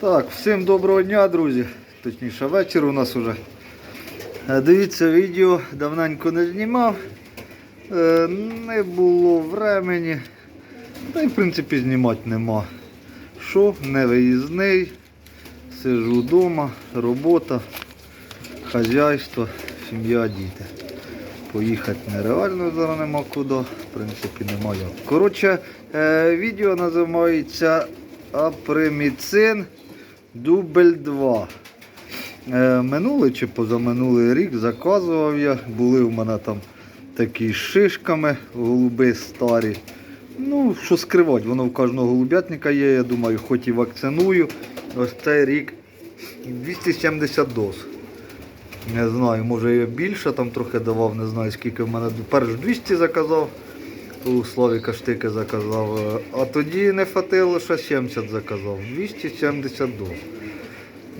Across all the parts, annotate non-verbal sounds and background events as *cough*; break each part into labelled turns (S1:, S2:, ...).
S1: Так, всім доброго дня, друзі. Точніше, вечір у нас уже. Е, Дивіться відео, давненько не знімав. Е, Не було времени. Та й в принципі знімати нема. Що, не виїзний. Сижу вдома, робота, хазяйство, сім'я, діти. Поїхати нереально зараз нема куди, в принципі нема як. Коротше, е, відео називається Априміцин Дубль 2. Е, минулий чи позаминулий рік заказував я. Були в мене там такі з шишками, голуби старі. Ну, що скривати, воно в кожного голубятника є, я думаю, хоч і вакциную. Ось цей рік 270 доз. Не знаю, може я більше там трохи давав, не знаю скільки в мене. Перш 200 заказав, у Славіка штики заказав. е, А тоді не хватило, ще 70 заказав. 270 доз.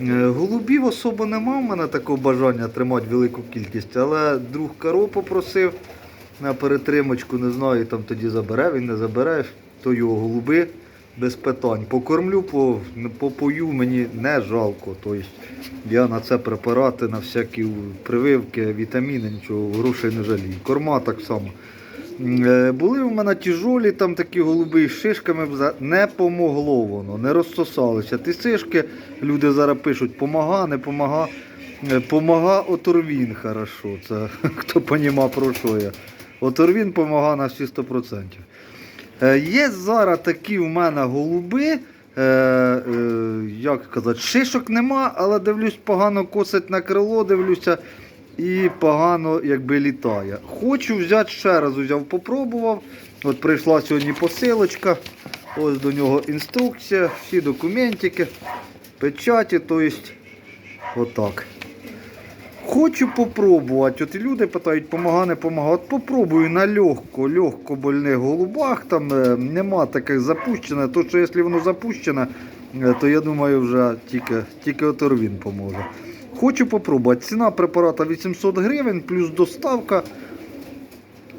S1: Е, Голубів особо нема в мене такого бажання тримати велику кількість, але друг Каро попросив на перетримочку, не знаю, там тоді забере, він не забере, то його голуби без питань. Покормлю, попою, мені не жалко. Тобто я на це препарати, на всякі прививки, вітаміни, нічого, грошей не жалію. Корма так само. Е, Були у мене тяжолі, там такі голуби з шишками, не помогло воно, не розсосалися. Ті шишки, люди зараз пишуть, помага, не помага. Е, Помага оторвін хорошо. Це *laughs* хто поніма про що я. Оторвін помага на всі 100%. Е, Є зараз такі в мене голуби. Е, е, як сказати, шишок нема, але дивлюсь, погано косить на крило, дивлюся, і погано якби літає. Хочу взяти ще раз, взяв, попробував. От прийшла сьогодні посилочка. Ось до нього інструкція, всі документики, печаті, тобто отак. Хочу попробувати. От люди питають, помага, не помага. От попробую на легко, легко больних голубах. Там е, нема таких запущене. То що якщо воно запущене, е, то я думаю, вже тільки, тільки оторвін поможе. Хочу попробувати. Ціна препарата 800 гривень, плюс доставка.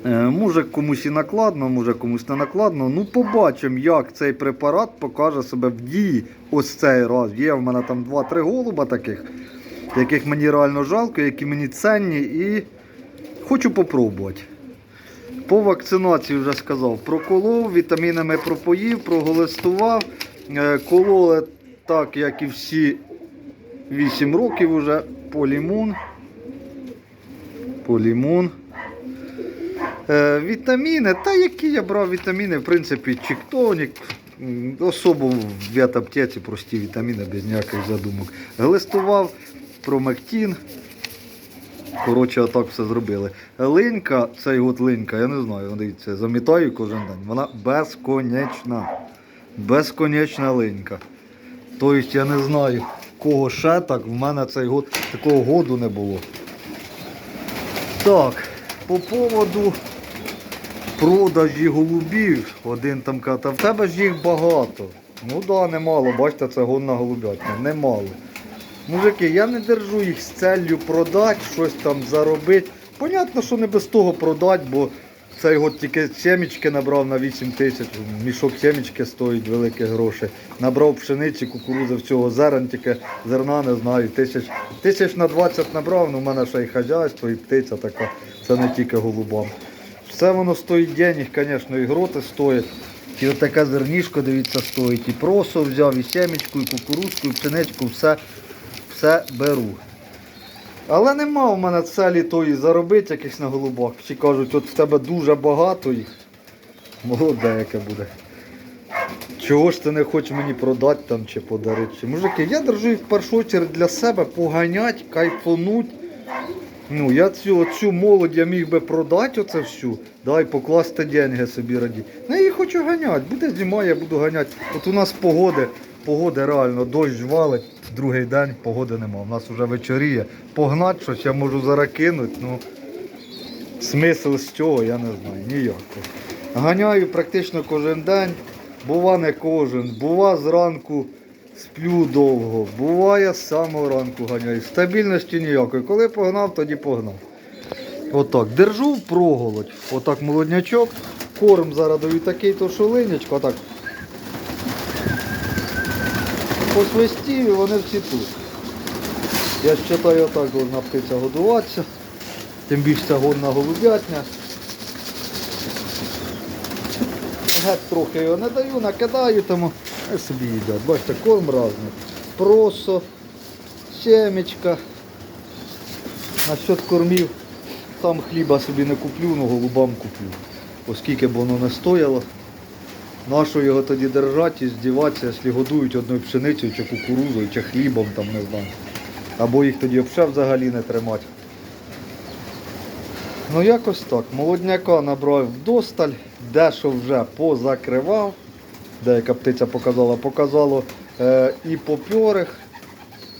S1: Е, Може комусь і накладно, може комусь не накладно. Ну, побачимо, як цей препарат покаже себе в дії ось цей раз. Є в мене там 2-3 голуба таких, яких мені реально жалко, які мені ценні і хочу попробувати. По вакцинації вже сказав, проколов, вітамінами пропоїв, проголестував. Е, Кололи так, як і всі 8 років вже полімун. Полімун. Е, вітаміни, та які я брав вітаміни, в принципі, чіктонік, м, особо в ветаптеці прості вітаміни без ніяких задумок. Глистував, промектін. Коротше, отак все зробили. Линька, цей от линька, я не знаю, дивіться, замітаю кожен день. Вона безконечна. Безконечна линька. Тобто я не знаю, кого ще так, в мене цей год такого году не було. Так, по поводу продажі голубів, один там каже, та в тебе ж їх багато. Ну так, да, немало, бачите, це гонна голубятня, немало. Мужики, я не держу їх з целью продати, щось там заробити. Понятно, що не без того продати, бо цей год тільки сімечки набрав на 8 тисяч, мішок сімечки стоїть великі гроші. Набрав пшениці, кукурудзи, всього зерен, тільки зерна не знаю, тисяч, тисяч на 20 набрав, ну в мене ще й хазяйство, і птиця така, це не тільки голубам. Все воно стоїть денег, звісно, і гроти стоять. І от таке зернішко, дивіться, стоїть. І просо взяв, і сімечку, і кукурудзку, і пшеничку, все, все беру. Але нема в мене целі тої заробити якихось на голубах. Всі кажуть, от в тебе дуже багато їх. Молоде яке буде. Чого ж ти не хочеш мені продати там чи подарити? Мужики, я держу їх в першу чергу для себе поганять, кайфонуть. Ну, я цю, цю молодь я міг би продати оце всю, дай покласти деньги собі раді. Ну, я її хочу ганяти. Буде зима, я буду ганяти. От у нас погоди, погоди реально, дощ валить, другий день погоди нема. У нас вже вечоріє. Погнати щось я можу зараз кинути, ну смисл з цього я не знаю, ніякого. Ганяю практично кожен день, бува не кожен, бува зранку сплю довго, буває з самого ранку ганяю. Стабільності ніякої. Коли погнав, тоді погнав. Отак. Держу в проголодь. Отак молоднячок. Корм зараз даю такий то шолинячко, отак посвистів і вони всі тут. Я вважаю, так должна птиця годуватися. Тим більше це годна голубятня. Геть трохи його не даю, накидаю, тому хай собі їдять. Бачите, корм разний. Просо, семечка. Насчет кормів, там хліба собі не куплю, але голубам куплю. Оскільки б воно не стояло. Нащо його тоді держати і здіватися, якщо годують одною пшеницею чи кукурузою, чи хлібом, там, не знаю. Або їх тоді взагалі взагалі не тримати. Ну якось так. Молодняка набрав вдосталь, дещо вже позакривав. Деяка птиця показала, показало е, і попьорих,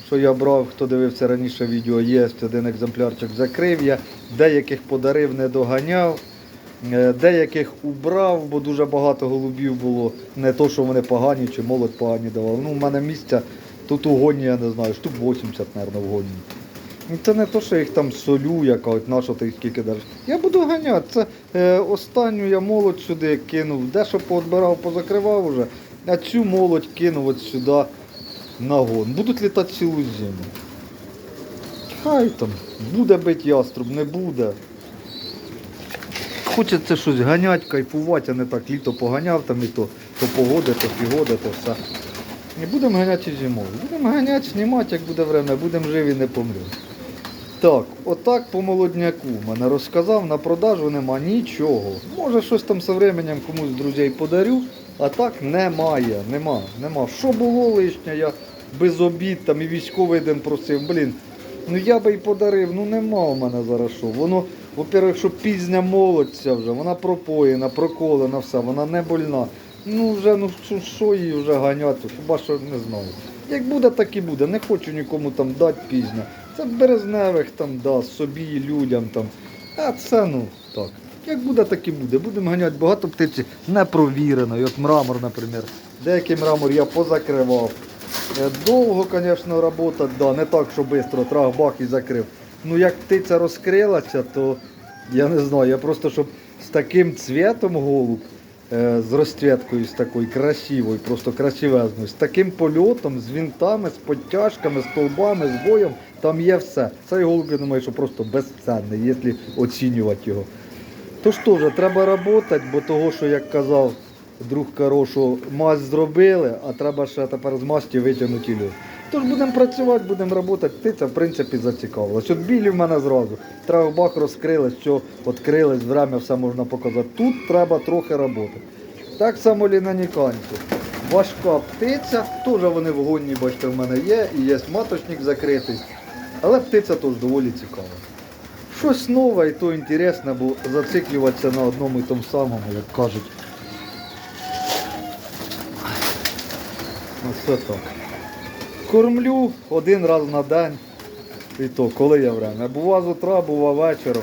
S1: що я брав, хто дивився раніше відео, є один екземплярчик закрив я, деяких подарив, не доганяв. Е, Деяких убрав, бо дуже багато голубів було. Не то, що вони погані чи молодь погані давали. Ну, у мене місця тут у гоні, я не знаю, штук 80, мабуть, в Це не то, що їх там солю, яка от на що ти скільки держиш. Я буду ганяти. Це е, останню я молодь сюди кинув. Дещо поотбирав, позакривав уже, а цю молодь кинув от сюди на гон. Будуть літати цілу зиму. Хай там, буде бить яструб, не буде. Хочеться щось ганяти, кайфувати, а не так літо поганяв, там і то, то погоди, то фігоди, то все. Не будемо ганяти зимою. Будемо ганяти, знімати, як буде время, будемо живі, не помремо. Так, отак по молодняку мене розказав, на продажу нема нічого. Може щось там зі временем комусь з друзей подарю, а так немає, нема, нема. Що було лишнє, я без обід там і військовий день просив, блін. Ну я би й подарив, ну нема у мене зараз що. Воно, во-первых, що пізня молодь ця вже, вона пропоєна, проколена, все, вона не больна. Ну вже, ну що, її вже ганяти, хіба що не знаю. Як буде, так і буде. Не хочу нікому там дати пізно. Це березневих там дасть, собі, людям там. А це ну так. Як буде, так і буде. Будемо ганяти багато птиці непровіреної. От мрамор, наприклад. Деякий мрамор я позакривав. Е, Довго, звісно, робота, да, не так, що швидко, трах-бах і закрив. Ну як птиця розкрилася, то я не знаю, я просто щоб з таким цвітом голуб, е, з розцвіткою, з такою красивою, просто красивезною, з таким польотом, з вінтами, з подтяжками, з столбами, з боєм, там є все. Цей голуб, я думаю, що просто безцінний, якщо оцінювати його. Тож теж треба працювати, бо того, що як казав друг Карошу, мазь зробили, а треба ще тепер з масті витягнути льод. Тож будемо працювати, будемо працювати, птиця в принципі зацікавилась. От білі в мене зразу. Травбах розкрилась, все відкрилось, время все можна показати. Тут треба трохи роботи. Так само лінаніканці. Важка птиця, теж вони в гонні, бачите, в мене є, і є маточник закритий. Але птиця теж доволі цікава. Щось нове і то інтересне, бо зациклюватися на одному і тому самому, як кажуть. Оце так. Кормлю один раз на день. І то, коли є время. Бува з утра, бува вечором.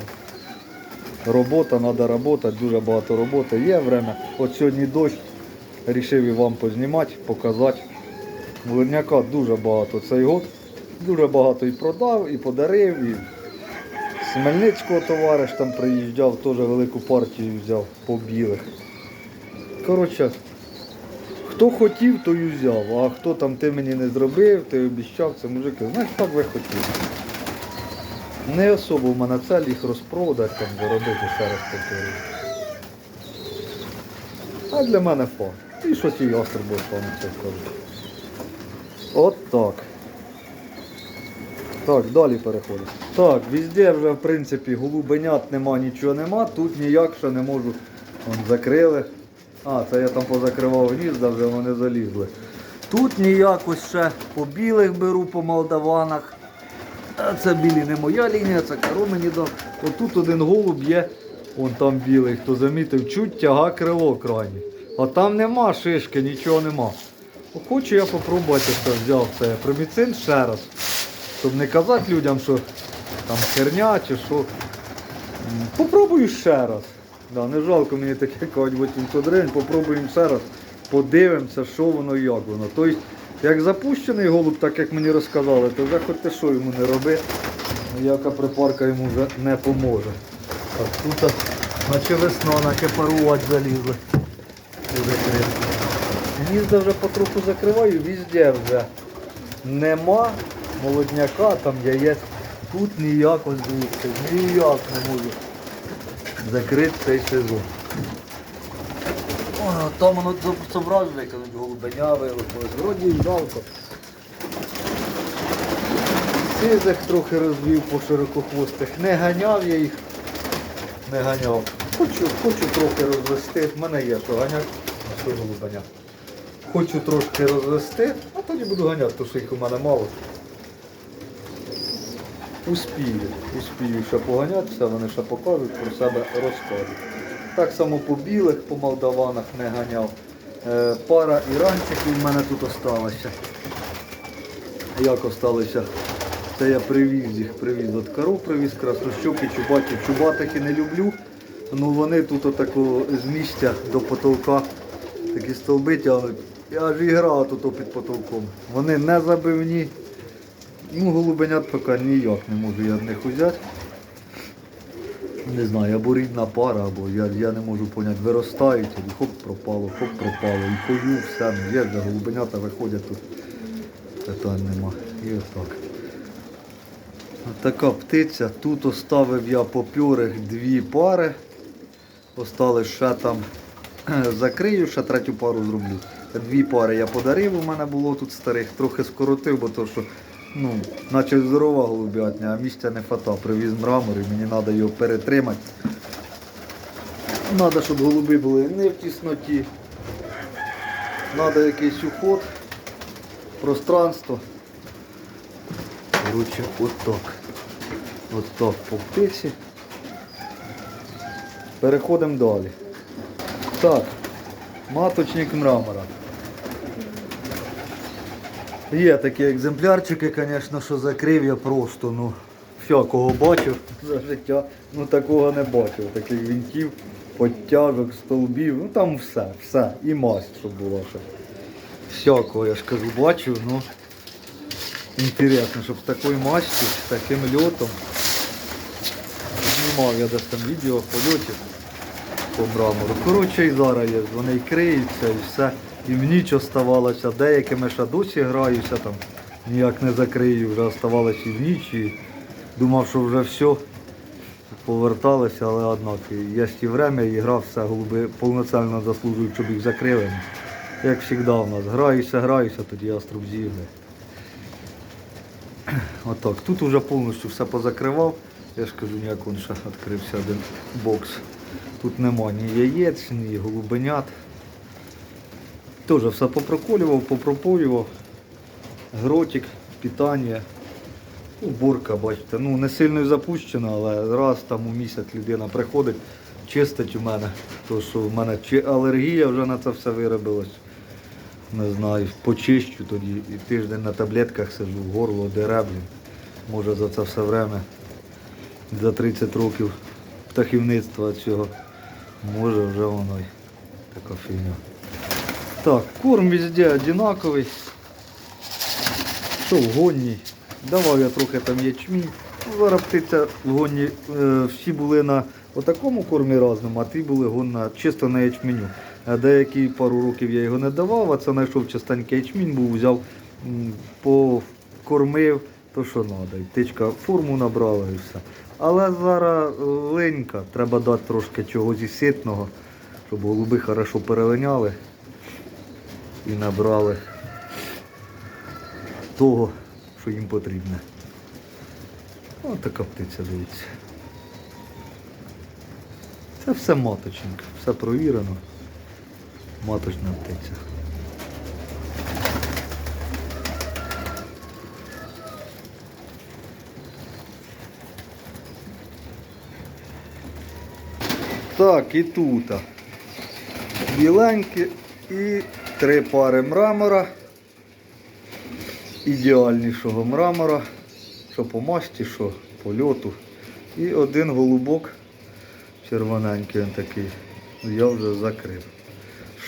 S1: Робота, треба працювати, дуже багато роботи. Є время. От сьогодні дощ. Рішив і вам познімати, показати. Млиняка дуже багато цей год. Дуже багато і продав, і подарив, і з Хмельницького товариш там приїжджав, теж велику партію взяв по білих. Коротше, хто хотів, той і взяв, а хто там ти мені не зробив, ти обіцяв, це мужики, знаєш, так ви хотіли. Не особо в мене цель їх розпродати, там, заробити, ще раз повторюю. А для мене фон. І щось і ястреб буде фон, це скажу. От так. Так, далі переходимо. Так, везде вже в принципі голубенят нема, нічого нема. Тут ніяк ще не можу. Вон, закрили. А, це я там позакривав гнізда, вже вони залізли. Тут ніяк ось ще по білих беру, по молдаванах. Це білі не моя лінія, це каро мені дав. Отут один голуб є, вон там білий, хто замітив, чуть тяга крило крайні. А там нема шишки, нічого нема. Хочу я попробувати, що взяв це проміцин ще раз. Щоб не казати людям, що там херня чи що. Попробую ще раз. Да, не жалко мені таке кажуть 800 гривень, попробуємо ще. Подивимося, що воно і як воно. Тобто, як запущений голуб, так як мені розказали, то вже хоч ти що йому не роби, ніяка припарка йому вже не поможе. Так, тут наче весна, наче парувати залізли. Гнізда вже потроху закриваю, везде вже нема молодняка, там яєць. Тут ніяк ось дивіться, ніяк не можу закрити цей сезон. О, там воно зобраз викинуть, голубеня вилупилось. Вроді і жалко. Сизих трохи розвів по широкохвостих. Не ганяв я їх. Не ганяв. Хочу, хочу трохи розвести. В мене є що ганяти, а що голубеня. Хочу трошки розвести, а тоді буду ганяти, тому що їх у мене мало. Успію, успію ще поганяти, все вони ще покажуть, про себе розкажуть. Так само по білих, по молдаванах не ганяв. Е, пара іранчиків в мене тут осталося. Як осталося? Це я привіз їх, привіз от коров, привіз краснощоки, чубатів. Чубатики не люблю. Ну вони тут отако з місця до потолка такі столби тягнуть. Я аж і грав тут під потолком. Вони не забивні. Ну, голубенят поки ніяк не можу я них взяти. Не знаю, або рідна пара, або я, я не можу поняти, виростають, і хоп пропало, хоп пропало. І пою, все, ну є вже голубенята виходять тут. Питань нема. І отак. От така птиця. Тут оставив я попьорих дві пари. Осталось ще там *clears throat* закрию, ще третю пару зроблю. Дві пари я подарив, у мене було тут старих, трохи скоротив, бо то що, ну, наче здорова голубятня, а місця не фата. Привіз мрамор і мені треба його перетримати. Треба, щоб голуби були не в тісноті. Треба якийсь уход, пространство. Коротше, отак. Отак по птиці. Переходимо далі. Так, маточник мрамора. Є такі екземплярчики, звісно, що закрив я просто, ну, всякого бачив за життя, ну такого не бачив. Таких вінтів, подтяжок, столбів, ну там все, все. І масть, щоб була ще. Всякого, я ж кажу, бачив, ну інтересно, щоб з такою мастю, з таким льотом. Знімав я десь там відео польотів по мрамору. Коротше, і зараз є, вони і криються і все. І в ніч оставалося, деякими ще досі граюся, там ніяк не закрию, вже оставалося і в ніч. І думав, що вже все, поверталося, але однак є ті время і грав все, голуби повноцінно заслужують, щоб їх закрили. Як завжди у нас. Граюся, граюся, тоді яструб з'їде. Отак. Тут вже повністю все позакривав. Я ж кажу, ніяк он ще відкрився один бокс. Тут нема ні яєць, ні голубенят. Теж все попроколював, попропоював. Гротик, питання, уборка, бачите. Ну, не сильно запущена, але раз там у місяць людина приходить, чистить у мене. То що в мене чи алергія вже на це все виробилась. Не знаю, почищу тоді і тиждень на таблетках сиджу, горло дере, блін. Може за це все время, за 30 років птахівництва цього. Може вже воно й така фігня. Так, корм везде одинаковий. Що в гонні? Давав я трохи там ячмінь. Ну, Зараз птиця в гонні е, всі були на отакому кормі разному, а ті були гонна чисто на ячменю. Деякі пару років я його не давав, а це знайшов частенький ячмінь, був взяв, покормив, то що треба. І птичка форму набрала і все. Але зараз е, ленька, треба дати трошки чогось і ситного, щоб голуби хорошо перелиняли і набрали того, що їм потрібно. Ось така птиця, дивіться. Це все маточник, все провірено. Маточна птиця. Так, і тут. Біленькі і три пари мрамора. Ідеальнішого мрамора. Що по масті, що по льоту. І один голубок червоненький він такий. Я вже закрив.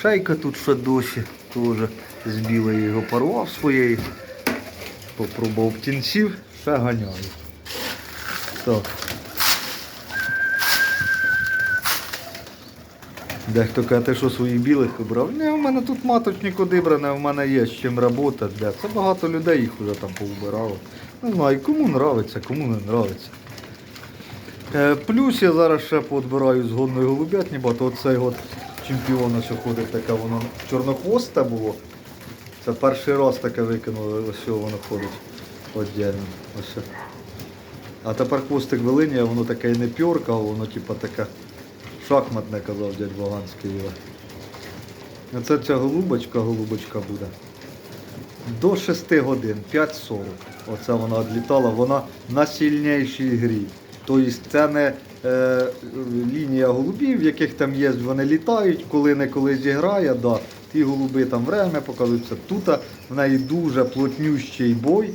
S1: Шейка тут ще досі теж з білої його порвав своєї. Попробував птінців, ще ганяю. Так. Дехто каже, ти що своїх білих обрав? Ні, у мене тут маточник одибране, у мене є з чим робота. Де. Це багато людей їх вже там поубирало. Не знаю, кому нравиться, кому не нравиться. Е, плюс я зараз ще поотбираю з годної голубятні, бо то оцей от чемпіона, що ходить, таке воно чорнохвосте було. Це перший раз таке викинули, ось воно ходить отдельно. Ось. А тепер хвостик Волині, а воно таке і не а воно типа таке шахматне, казав дядь Ваганський. Оце ця голубочка, голубочка буде. До 6 годин, 5.40. Оце вона відлітала, вона на сильнішій грі. Тобто це не е, лінія голубів, в яких там є, вони літають, коли не коли зіграє, да, ті голуби там время показуються. Тут в неї дуже плотнющий бой.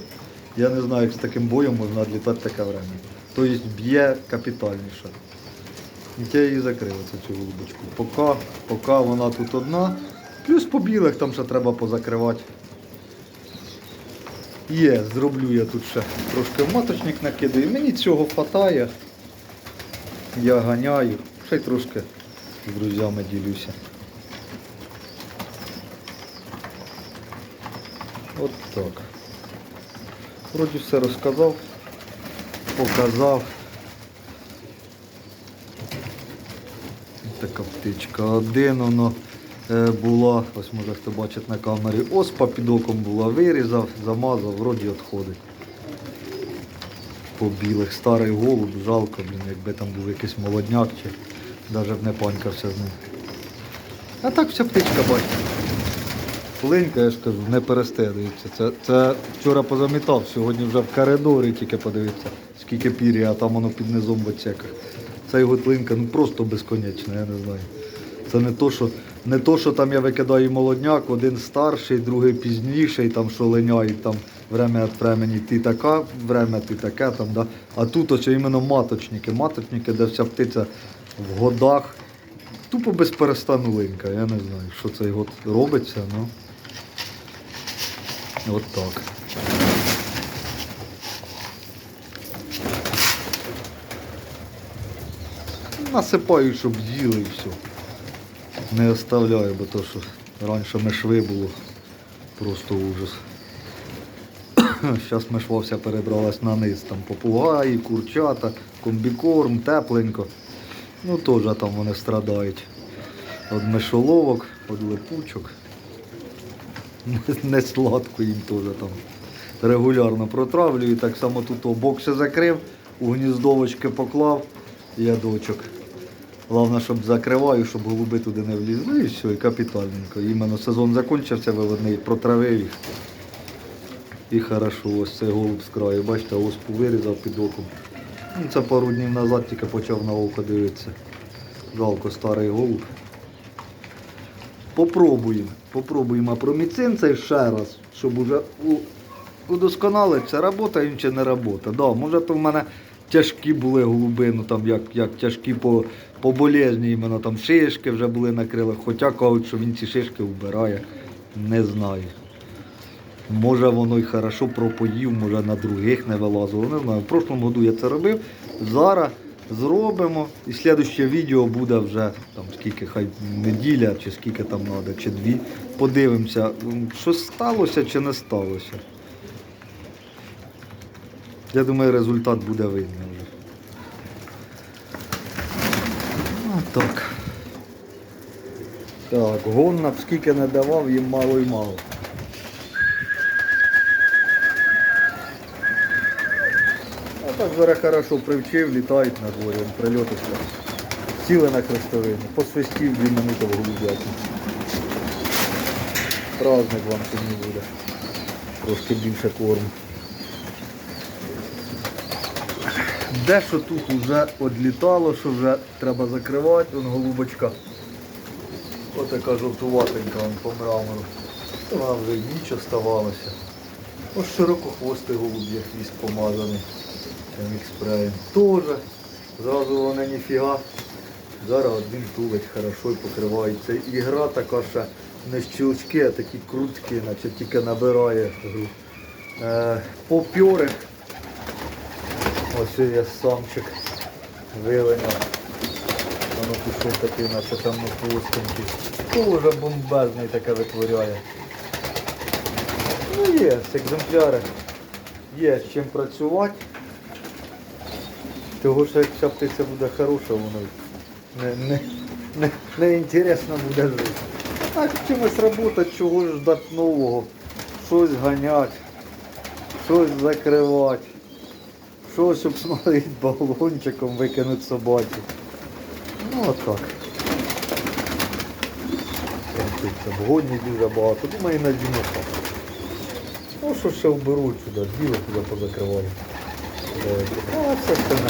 S1: Я не знаю, як з таким боєм можна відлітати таке время. Тобто б'є капітальніше. Я її закрив, цю голубочку. Поки, поки вона тут одна. Плюс по білих там ще треба позакривати. Є, зроблю я тут ще трошки маточник накидаю. Мені цього вистачає. Я ганяю. Ще й трошки з друзями ділюся. От так. Вроді все розказав, показав. Така птичка. Один воно е, була, ось може хто бачить на камері, оспа під оком була, вирізав, замазав, вроді відходить. По білих старий голуб, жалко, блін, якби там був якийсь молодняк чи навіть не панькався з ним. А так вся птичка бачите. Пленька, я ж кажу, не перестелюється. Це, це вчора позамітав, сьогодні вже в коридорі тільки подивився, скільки пір'я, а там воно під низом в оцеках. Ця його тлинка ну просто безконечна, я не знаю. Це не то, що, не то, що там я викидаю молодняк, один старший, другий пізніший, там що линяють там время від времени, ти така, время ти таке там, да. А тут ось іменно маточники. Маточники, де вся птиця в годах. Тупо без перестану линька. Я не знаю, що цей год робиться, ну. От так. Насипаю, щоб з'їли і все. Не оставляю, бо то, що раніше мешви було. Просто ужас. *coughs* Зараз мешва вся перебралась на низ. Там попугаї, курчата, комбікорм, тепленько. Ну теж там вони страдають. От мишоловок, от липучок. Не сладко їм теж там. Регулярно протравлюю. Так само тут бокси закрив, у гніздовочки поклав ядочок. Головне, щоб закриваю, щоб голуби туди не влізли. І все, і капітальненько. Іменно сезон закінчився виводний, протравив їх. І хорошо, ось цей голуб з краю. Бачите, оспу вирізав під оком. Ну, Це пару днів назад тільки почав на око дивитися. Жалко старий голуб. Попробуємо. Попробуємо проміцин цей ще раз, щоб уже у- удосконалитися, робота чи не робота. Да, може то в мене тяжкі були голуби, ну як, як тяжкі по, по болезні, іменно там шишки вже були на крилах, хоча кажуть, що він ці шишки вбирає. Не знаю. Може воно й хорошо пропоїв, може на других не вилазило. Не знаю. В прошлому году я це робив. Зараз зробимо. І слідуще відео буде вже там скільки, хай неділя, чи скільки там треба, чи дві. Подивимося, що сталося чи не сталося. Я думаю, результат буде видно вже. Ну, так. Так, гонна б скільки не давав, їм мало й мало. А так зараз хорошо привчив, літають на дворі, прильоти. Сіли на хрестовину, посвистів дві минути в голубятні. Праздник вам сьогодні буде. Трошки більше корму. Дещо тут вже відлітало, що вже треба закривати, вон голубочка. Отака жовтуватенька вон по мрамору. Вона вже ніч оставалося. Ось широкохвостий голуб є, хвіст помазаний. Цим ікспреєм. Тоже. Зразу вони ніфіга. Зараз один тулить хорошо і покривається. Ігра така ще не щелчки, а такі крутки, наче тільки набирає гру. Е. Ось є самчик вилиняв. воно пішов такий, наче там на хвостинки. Дуже бомбезний таке витворяє. Ну є з екземпляри. Є з чим працювати. Того що якщо птиця буде хороша, воно не, не, не, не інтересно буде жити. Так чимось працювати, чогось ждати нового, щось ганять, щось закривати, щось обсмолити балончиком, викинути собаці. Ну отак. Птиця, Вгодні дуже багато. Думаю, на дімока. Ну що ще вберуть сюди, біло туди позакриваю. Е, А це все не.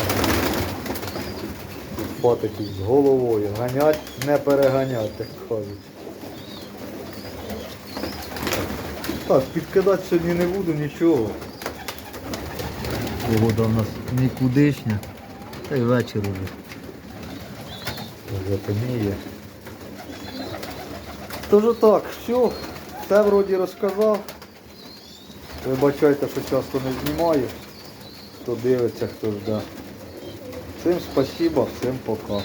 S1: Тут Фатики з головою. Ганять, не переганять, як кажуть. Так, підкидати сьогодні не буду нічого. Погода у нас нікудишня. Та й вечір уже. Вже темніє. Тож так, все, все вроді розказав. Вибачайте, що часто не знімаю. Хто дивиться, хто жде. Всім спасіба, всім пока.